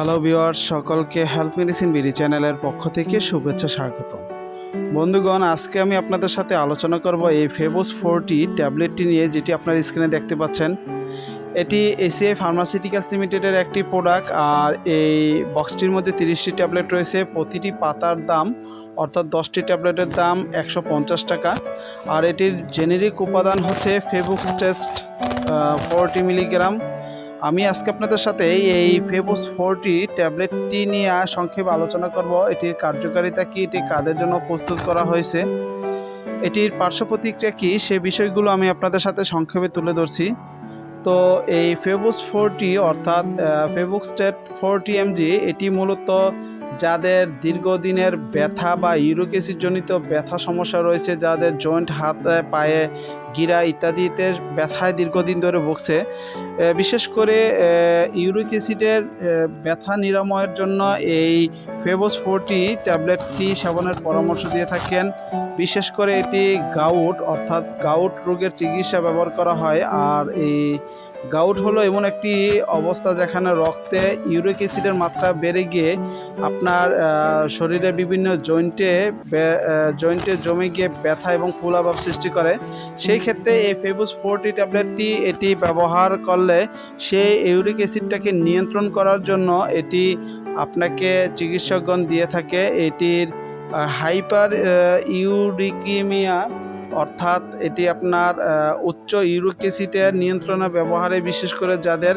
Hello viewers সকলকে health medicine BD চ্যানেলের পক্ষ থেকে শুভেচ্ছা স্বাগত বন্ধুগণ, আজকে আমি আপনাদের সাথে আলোচনা করব এই ফেবোস ফোরটি ট্যাবলেটটি নিয়ে, যেটি আপনার স্ক্রিনে দেখতে পাচ্ছেন। এটি এসিআই ফার্মাসিউটিক্যালস লিমিটেডের একটি প্রোডাক্ট আর এই বক্সটির মধ্যে তিরিশটি ট্যাবলেট রয়েছে। প্রতিটি পাতার দাম, অর্থাৎ দশটি ট্যাবলেটের দাম একশো পঞ্চাশ টাকা। আর এটির জেনেরিক উপাদান হচ্ছে ফেবুক্স টেস্ট ফোরটি মিলিগ্রাম আমি আজকে আপনাদের সাথে এই ফেবোস ফোরটি ট্যাবলেটটি নিয়ে সংক্ষেপে আলোচনা করব। এটির কার্যকারিতা কি? এটি কাদের জন্য প্রস্তুত করা হয়েছে? এটির পার্শ্ব প্রতিক্রিয়া কী? সে বিষয়গুলো আমি আপনাদের সাথে সংক্ষেপে তুলে ধরছি। তো এই ফেবোস ফোরটি অর্থাৎ ফেবুক স্টেট ফোরটি এমজি এটি মূলত যাদের দীর্ঘদিনের ব্যথা বা ইউরোকেসিজনিত ব্যথা সমস্যা রয়েছে, যাদের জয়েন্ট হাতে, পায়ে গিরা ইত্যাদিতে ব্যথায় দীর্ঘদিন ধরে ভুগছে বিশেষ করে ইউরিক অ্যাসিডের ব্যথা নিরাময়ের জন্য এই ফেবোস ফোরটি ট্যাবলেটটি সেবনের পরামর্শ দিয়ে থাকেন। বিশেষ করে এটি গাউট, অর্থাৎ গাউট রোগের চিকিৎসা ব্যবহার করা হয়, আর এই গাউট হলো এমন একটি অবস্থা যেখানে রক্তে ইউরিক অ্যাসিডের মাত্রা বেড়ে গিয়ে আপনার শরীরে বিভিন্ন জয়েন্টে জয়েন্টে জমে গিয়ে ব্যথা এবং ফুলাভাব সৃষ্টি করে। সেই ক্ষেত্রে এই ফেবুস ফোরটি ট্যাবলেটটি এটি ব্যবহার করলে সেই ইউরিক অ্যাসিডটাকে নিয়ন্ত্রণ করার জন্য এটি আপনাকে চিকিৎসকগণ দিয়ে থাকে। এটির হাইপার ইউরিকিমিয়া অর্থাৎ এটি আপনার উচ্চ ইউরিক অ্যাসিডের নিয়ন্ত্রণে ব্যবহারে, বিশেষ করে যাদের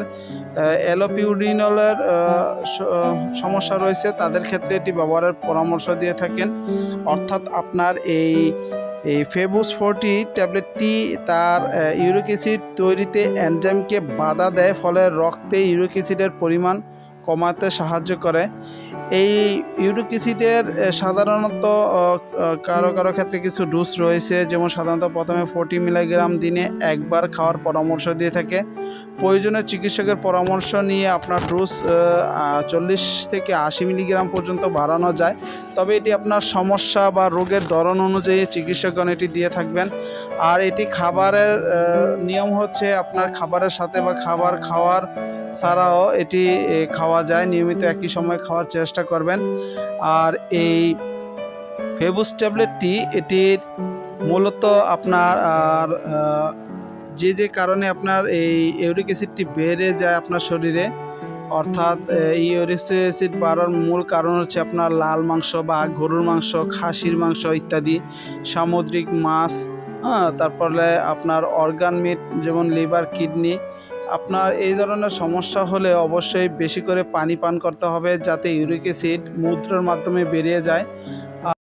অ্যালোপিউরিনলের সমস্যা রয়েছে, তাদের ক্ষেত্রে এটি ব্যবহারের পরামর্শ দিয়ে থাকেন। অর্থাৎ আপনার এই এই ফেবুস ফোরটি ট্যাবলেটটি তার ইউরিক অ্যাসিড তৈরিতে এনজাইমকে বাধা দেয়, ফলে রক্তে ইউরিক অ্যাসিডের পরিমাণ কমাতে সাহায্য করে। এই ইউরিক অ্যাসিডের সাধারণত কারও কারও ক্ষেত্রে কিছু ডোজ রয়েছে। যেমন সাধারণত প্রথমে ফোর্টি মিলিগ্রাম দিনে একবার খাওয়ার পরামর্শ দিয়ে থাকে। প্রয়োজনে চিকিৎসকের পরামর্শ নিয়ে আপনার ডোজ চল্লিশ থেকে আশি মিলিগ্রাম পর্যন্ত বাড়ানো যায়। তবে এটি আপনার সমস্যা বা রোগের ধরন অনুযায়ী চিকিৎসকগণ এটি দিয়ে থাকবেন। আর এটি খাবারের নিয়ম হচ্ছে আপনার খাবারের সাথে বা খাবার খাওয়ার ছাড়াও এটি খাওয়া যায়। নিয়মিত একই সময় খাওয়ার চেষ্টা করবেন। আর এই ফেবুস ট্যাবলেটটি, এটির মূলত আপনার, আর যে যে কারণে আপনার এই ইউরিক অ্যাসিডটি বেড়ে যায় আপনার শরীরে, অর্থাৎ ইউরিক অ্যাসিড বাড়ার মূল কারণ হচ্ছে আপনার লাল মাংস বা গরুর মাংস, খাসির মাংস ইত্যাদি, সামুদ্রিক মাছ হ্যাঁ তারপরে আপনার অর্গান মিট যেমন লিভার, কিডনি আপনার এই ধরনের সমস্যা হলে অবশ্যই বেশি করে পানি পান করতে হবে যাতে ইউরিক অ্যাসিড মূত্রের মাধ্যমে বেরিয়ে যায়।